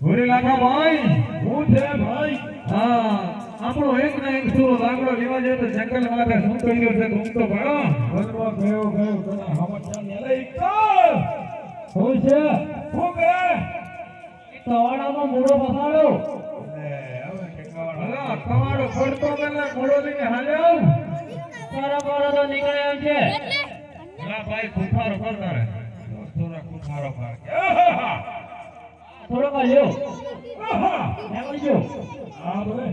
ભૂરી લાખા ભાઈ હું છે ભાઈ. હા આપણો એક ને એક સુરો લાકડો લેવા જાય તો જંગલ માથે શું કર્યો છે તું તો ભણો વનમાં ગયો ગયો તને હમણાં ને લઈ કર શું છે? હું કે? તવાડામાં મૂળો પસાડ્યો ભલા કવાડો? પડતો પેલા મોડો લઈને હાલ્યો તારા પર તો નીકળે છે. ભાઈ કુફારો કરતા રહે થોડા કુમારો પાર આહા થોડો કાઢ્યો આ બોલે.